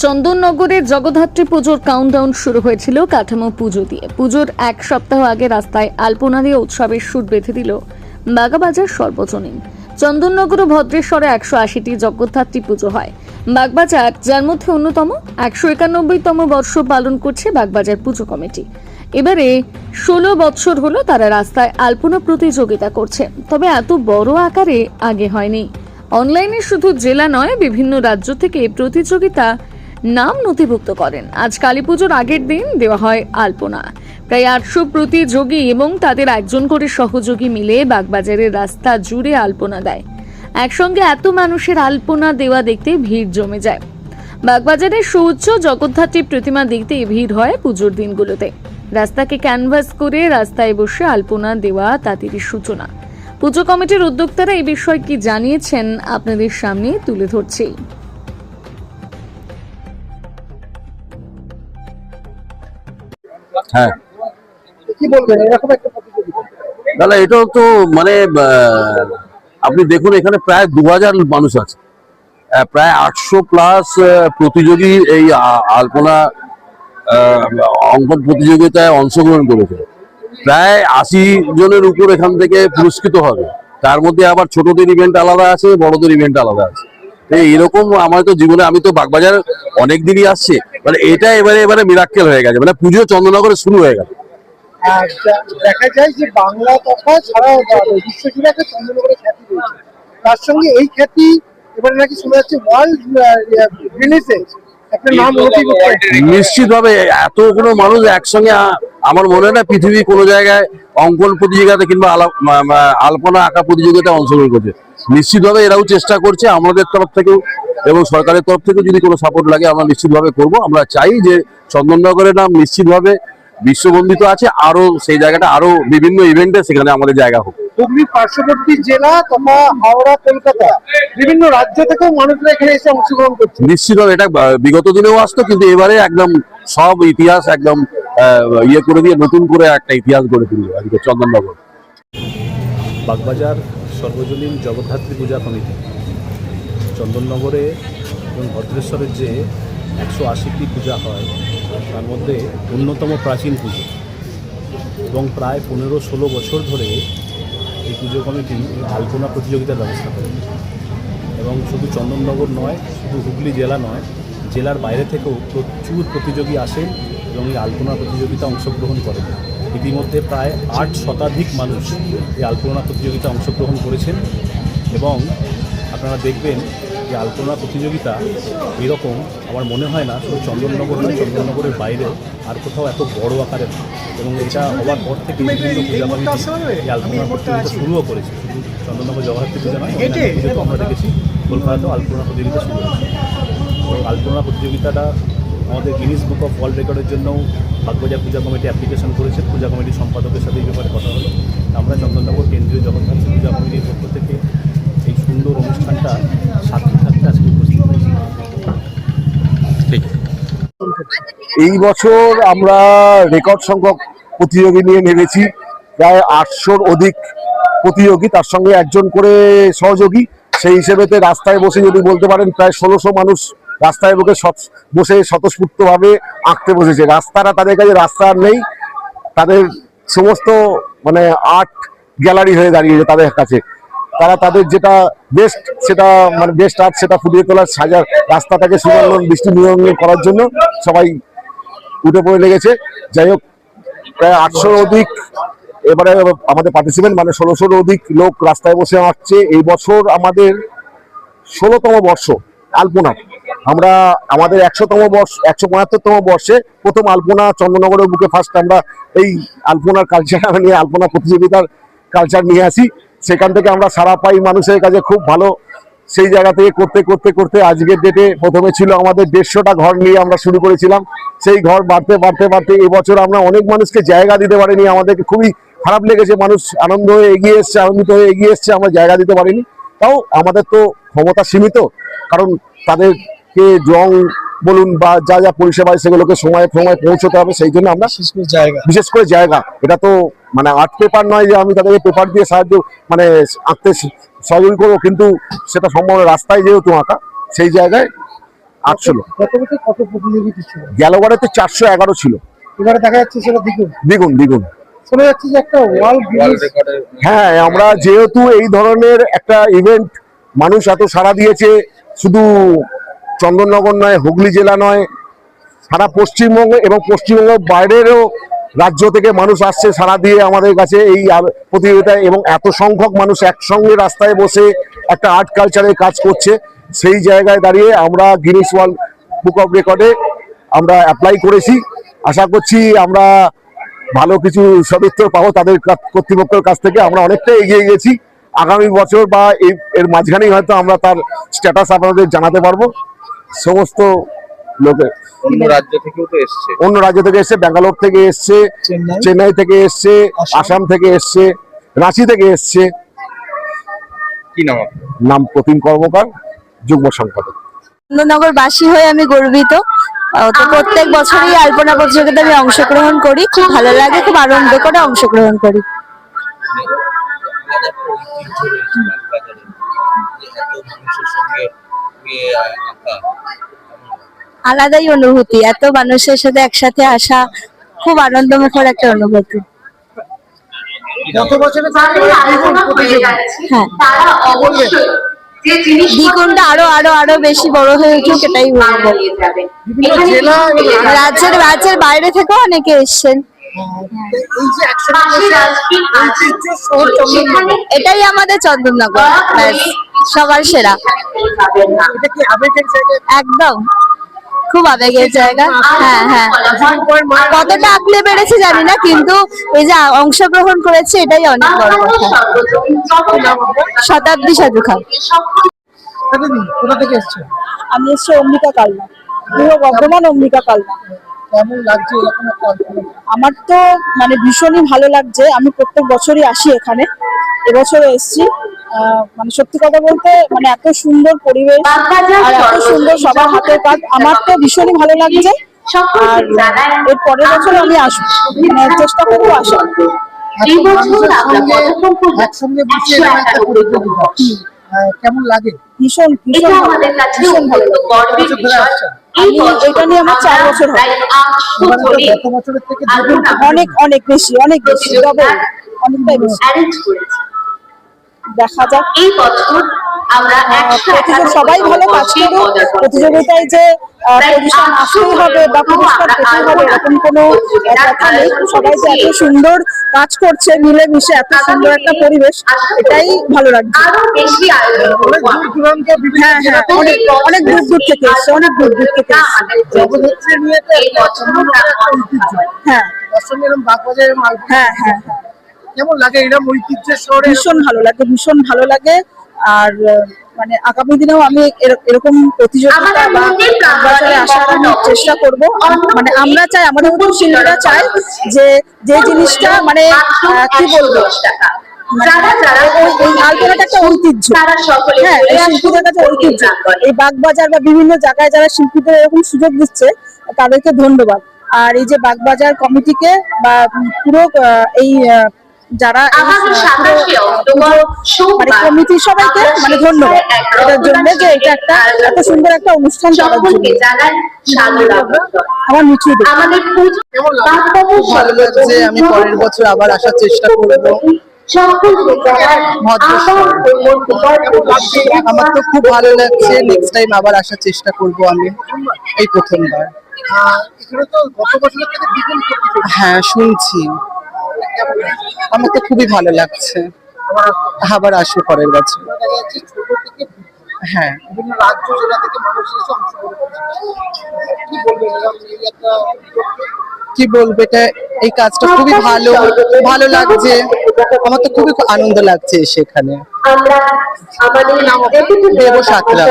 চন্দননগরের জগদ্ধাত্রী পুজোর কাউন্টডাউন শুরু হয়েছিল কাঠামো পুজো দিয়ে। পুজোর এক সপ্তাহ আগে রাস্তায় আলপনা দিয়ে উৎসবের সুর বেঁধে দিল বাগাবাজার সর্বজনীন। চন্দননগর ও ভদ্রেশ্বরে একশো আশিটি জগদ্ধাত্রী পুজো হয়। বাগবাজার, যার মধ্যে অন্যতম একশো একানব্বইতম বর্ষ পালন করছে বাগবাজার পুজো কমিটি। এবারে ষোলো বছর হলো তারা রাস্তায় আলপনা প্রতিযোগিতা করছে। তবে এত বড় আকারে আগে হয়নি। অনলাইনে শুধু জেলা নয়, বিভিন্ন রাজ্য থেকে প্রতিযোগিতা নাম নথিভুক্ত করেন। আজ কালী পুজোর আগের দিন দেওয়া হয় আলপনা। প্রায় আটশো প্রতিযোগী এবং তাদের একজন করে সহযোগী মিলে বাগবাজারের রাস্তা জুড়ে আলপনা দেয়। একসঙ্গে এত মানুষের আলপনা দেওয়া দেখতে ভিড় জমে যায়। বাগবাজারের সুউচ্চ জগদ্ধাত্রী প্রতিমা দেখতে ভিড় হয় পুজোর দিনগুলোতে। রাস্তাকে ক্যানভাস করে রাস্তায় বসে আলপনা দেওয়া তাদেরই সূচনা। পুজো কমিটির উদ্যোক্তারা এই বিষয়ে কি জানিয়েছেন আপনাদের সামনে তুলে ধরছি। হ্যাঁ। কি বলবেন? এরকম একটা প্রতিযোগিতা। এটাও তো মানে আপনি দেখুন এখানে প্রায় দু হাজার মানুষ আছে। প্রায় আটশো প্লাস প্রতিযোগী এই আলপনা অঙ্কন প্রতিযোগিতায় অংশগ্রহণ করেছে। প্রায় আশি জনের উপর এখান থেকে পুরস্কৃত হবে। তার মধ্যে আবার ছোটদের ইভেন্ট আলাদা আছে বড়দের ইভেন্ট আলাদা আছে। এরকম আমার তো জীবনে আমি তো বাগবাজার অনেক দিনই আসছে। মানে এটা এবারে এবারে মিরাক্কেল হয়ে গেছে। মানে পুজো চন্দ্রনগরে শুরু হয়ে গেছে। যা- দেখা যায় যে বাংলা তথা ছাড়াও বিশ্বজুড়ে একটা চন্দ্রনগরের খ্যাতি রয়েছে। তার সঙ্গে এই খ্যাতি এবারে নাকি শোনা যাচ্ছে ওয়ার্ল্ড রিলিজে। নিশ্চিতভাবে এতগুলো মানুষ একসঙ্গে আমার মনে হয় না পৃথিবী কোনো জায়গায় অঙ্কন প্রতিযোগিতা কিংবা আলপনা আঁকা প্রতিযোগিতায় অংশগ্রহণ করছে। নিশ্চিতভাবে এরাও চেষ্টা করছে আমাদের তরফ থেকেও এবং সরকারের তরফ থেকেও যদি কোনো সাপোর্ট লাগে আমরা নিশ্চিতভাবে করব। আমরা চাই যে চন্দননগরের নাম নিশ্চিতভাবে বিশ্ববন্দিত আছে। আরও সেই জায়গাটা আরও বিভিন্ন ইভেন্টে সেখানে আমাদের জায়গা হোক। হুগলির পার্শ্ববর্তী জেলা তথা হাওড়া কলকাতা বিভিন্ন রাজ্য থেকেও মানুষরা এখানে এসে অংশগ্রহণ করছে। নিশ্চিতভাবে এটা বিগত দিনেও আসতো কিন্তু এবারে একদম সব ইতিহাস একদম ইয়ে করে দিয়ে নতুন করে একটা ইতিহাস গড়ে তুলবে আজকে চন্দননগর। বাগবাজার সর্বজনীন জগদ্ধাত্রী পূজা কমিটি। চন্দননগরে এবং ভদ্রেশ্বরের যে একশো আশিটি পূজা হয়, তার মধ্যে অন্যতম প্রাচীন পুজো। এবং প্রায় পনেরো ষোলো বছর ধরে এই পুজো কমিটি আলপনা প্রতিযোগিতার ব্যবস্থা করে। এবং শুধু চন্দননগর নয়, শুধু হুগলি জেলা নয়, জেলার বাইরে থেকেও প্রচুর প্রতিযোগী আসেন। এবং এই আলপনা প্রতিযোগিতা অংশগ্রহণ করেন ইতিমধ্যে প্রায় আট শতাধিক মানুষ এই আলপনা প্রতিযোগিতা অংশগ্রহণ করেছেন এবং আপনারা দেখবেন যে আলপনা প্রতিযোগিতা এরকম আমার মনে হয় না শুধু চন্দননগর নয় চন্দননগরের বাইরে আর কোথাও এত বড় আকারে। এবং এটা হওয়ার পর থেকে বিভিন্ন পূজা এই আলপনা প্রতিযোগিতা শুরুও করেছে। শুধু চন্দননগর জগদ্ধাত্রী পূজা নয় আমরা দেখেছি। কলকাতাতেও আলপনা প্রতিযোগিতা শুরু হয়েছে। আলপনা প্রতিযোগিতাটা আমাদের গিনিস বুক অফ ওয়ার্ল্ড রেকর্ডের জন্যও বাগবাজার পূজা কমিটি অ্যাপ্লিকেশন করেছে। পূজা কমিটির সম্পাদকের সাথে এই ব্যাপারে কথা হলো। আমরা চন্দননগর কেন্দ্রীয় জগন্নাথ পূজা কমিটির পক্ষ থেকে এই সুন্দর অনুষ্ঠানটা সাক্ষী থাকতে আজকে উপস্থিত হয়েছি। এই বছর আমরা রেকর্ড সংখ্যক প্রতিযোগী নিয়ে নেমেছি। প্রায় আটশোর অধিক প্রতিযোগী, তার সঙ্গে একজন করে সহযোগী। সেই হিসেবেতে রাস্তায় বসে যদি বলতে পারেন, প্রায় ষোলোশো মানুষ রাস্তায় সৎ- বসে স্বতঃস্ফূর্তভাবে আঁকতে বসেছে। রাস্তাটা তাদের কাছে রাস্তা নেই। তাদের সমস্ত মানে আর্ট গ্যালারি হয়ে দাঁড়িয়েছে তাদের কাছে। তারা তাদের যেটা বেস্ট সেটা মানে বেস্ট আর্ট সেটা ফুটিয়ে তোলার সাজার রাস্তাটাকে সুন্দর বৃষ্টি নিয়ন্ত্রণ করার জন্য সবাই উঠে পড়ে লেগেছে। যাই হোক, প্রায় আটশোর অধিক এবারে আমাদের পার্টিসিপেন্ট মানে ষোলোশোর অধিক লোক রাস্তায় বসে আঁকছে। এই বছর আমাদের ষোলোতম বর্ষ, আলপনা। আমরা আমাদের একশোতম বর্ষ, একশো পঁয়াত্তরতম বর্ষে প্রথম আলপনা চন্দ্রনগরের বুকে ফার্স্ট আমরা এই আলপনার কালচার নিয়ে আলপনা প্রতিযোগিতার কালচার নিয়ে আসি। সেখান থেকে আমরা সারা পাই মানুষের কাছে খুব ভালো। সেই জায়গা থেকে করতে করতে করতে আজকের ডেটে প্রথমে ছিল আমাদের দেড়শোটা ঘর নিয়ে আমরা শুরু করেছিলাম। সেই ঘর বাড়তে বাড়তে বাড়তে এবছর আমরা অনেক মানুষকে জায়গা দিতে পারিনি। আমাদেরকে খুবই খারাপ লেগেছে। মানুষ আনন্দ হয়ে এগিয়ে এসছে, আনন্দিত হয়ে এগিয়ে এসছে। আমরা জায়গা দিতে পারিনি। তাও আমাদের তো ক্ষমতা সীমিত। কারণ তাদেরকে রং বলুন বা যা যা পরিষেবা সেগুলোকে সময় সময় পৌঁছতে হবে সেই জন্য আমরা জায়গা। বিশেষ করে জায়গা। এটা তো মানে আর্ট পেপার নয় যে আমি তাদেরকে পেপার দিয়ে সাহায্য মানে আঁকতে সহযোগী করব কিন্তু সেটা সম্ভব নয়। রাস্তায় যেহেতু আঁকা সেই জায়গায় আটশো লোক গত বছর কত প্রতিযোগিতা ছিল? গেলবারে তো চারশো এগারো ছিল। এবারে দেখা যাচ্ছে সেটা দ্বিগুণ। দ্বিগুণ দ্বিগুণ। শোনা যাচ্ছে যে একটা ওয়ার্ল্ড হ্যাঁ আমরা যেহেতু এই ধরনের একটা ইভেন্ট মানুষ এত সাড়া দিয়েছে শুধু চন্দননগর নয়, হুগলি জেলা নয়, সারা পশ্চিমবঙ্গ এবং পশ্চিমবঙ্গের বাইরেরও রাজ্য থেকে মানুষ আসছে সারা দিয়ে আমাদের কাছে এই প্রতিযোগিতায় এবং এত সংখ্যক মানুষ একসঙ্গে রাস্তায় বসে একটা আর্ট কালচারের কাজ করছে। সেই জায়গায় দাঁড়িয়ে আমরা গিনিস ওয়ার্ল্ড বুক অফ রেকর্ডে আমরা অ্যাপ্লাই করেছি। আশা করছি আমরা ভালো কিছু সদস্য পাবো তাদের কর্তৃপক্ষের কাছ থেকে। আমরা অনেকটা এগিয়ে গেছি। আগামী বছর বা এর মাঝখানেই হয়তো আমরা তার স্ট্যাটাস আপনাদের জানাতে পারব। সমস্ত লোকে অন্য রাজ্য থেকেও তো এসছে। অন্য রাজ্য থেকে এসছে ব্যাঙ্গালোর থেকে এসছে চেন্নাই? থেকে এসছে আসাম। থেকে এসছে রাঁচি থেকে এসছে। কি নাম নাম প্রতিম কর্মকার যুগ্ম সম্পাদক। চন্দননগর বাসী হয়ে আমি গর্বিত। তো প্রত্যেক বছরই আলপনা প্রতিযোগিতায় আমি অংশগ্রহণ করি। খুব ভালো লাগে খুব আনন্দ করে অংশগ্রহণ করি। সঙ্গে আলাদাই অনুভূতি। এত মানুষের সাথে একসাথে আসা খুব আনন্দমুখর একটা অনুভূতি। হ্যাঁ দ্বিগুণটা আরও আরও আরও বেশি বড় হয়ে উঠুক এটাই বলব। রাজ্যের রাজ্যের বাইরে থেকেও অনেকে এসছেন। এটাই আমাদের চন্দননগর ব্যাস, সবার সেরা। একদম। খুব আবেগের জায়গা। হ্যাঁ হ্যাঁ। কতটা আঁকলে পেরেছে জানি না কিন্তু এই যে অংশগ্রহণ করেছে এটাই অনেক বড় কথা। শতাব্দী সাধু খান কোথা থেকে- কোথা আমি এসছি অম্বিকা কালনা। পূর্ব বর্ধমান অম্বিকা কালনা? আমার তো মানে ভীষণই ভালো লাগছে। আমি প্রত্যেক বছরই আসি এখানে। এবছরও এসেছি। মানে সত্যি কথা বলতে মানে এত সুন্দর পরিবেশ আর এত সুন্দর সবার হাতের কাজ। আমার তো ভীষণই ভালো লাগছে। আর এর পরের বছর আমি আসব। মানে চেষ্টা করব আসার। একসঙ্গে বসে একটা প্রতিযোগিতা কেমন লাগে? ভীষণ ভীষণ এটা ভীষণ ভালো। নিয়ে আমার চার বছর গত বছরের থেকে অনেক অনেক বেশি অনেক বেশি অনেকটাই বেশি। দেখা যাক। এই বছর সবাই ভালো কাজ করুক। প্রতিযোগিতায় যে পজিশন আসতেই হবে বা পুরস্কার পেতেই হবে এরকম কোনো কথা নেই। সবাই যে এত সুন্দর কাজ করছে মিলেমিশে এত সুন্দর একটা পরিবেশ এটাই ভালো লাগছে। অনেক হ্যাঁ হ্যাঁ অনেক অনেক দূর দূর থেকে এসছে অনেক দূর দূর থেকে হ্যাঁ। হ্যাঁ হ্যাঁ হ্যাঁ। কেমন লাগে? এরকম ঐতিহ্যের শহরে ভীষণ ভালো লাগে ভীষণ ভালো লাগে। আর মানে আগামী দিনেও আমি এর- এরকম প্রতিযোগিতা আমাদের বা মন্দির আসার আমি চেষ্টা করব। মানে আমরা চাই আমাদের মতো শিল্পীরা চাই যে যে জিনিসটা মানে কি বলব? মানে যারা যারা ওই- ওই আলপনাটা একটা ঐতিহ্য। হ্যাঁ এই। বাগবাজার বা বিভিন্ন জায়গায় যারা শিল্পীদের এরকম সুযোগ দিচ্ছে তাদেরকে ধন্যবাদ। আর এই যে বাগবাজার কমিটিকে বা পুরো আহ, এই যারা মানে কমিটি সবাইকে মানে ধন্যবাদ। এটার জন্য যে এটা একটা এত সুন্দর একটা অনুষ্ঠান করার জন্য। আমার ভালো লাগছে আমি পরের বছর আবার আসার চেষ্টা করব। আমার তো খুব ভালো লাগছে। নেক্সট টাইম আবার আসার চেষ্টা করব আমি। এই প্রথমবার। হ্যাঁ এখানে আমার তো খুবই ভালো লাগছে। আবার আসব পরের বছর। হ্যাঁ। কি বলব এটা এই কাজটা খুবই ভালো ভালো লাগছে। আমার তো খুবই আনন্দ লাগছে সেখানে। দেব সাঁতরা।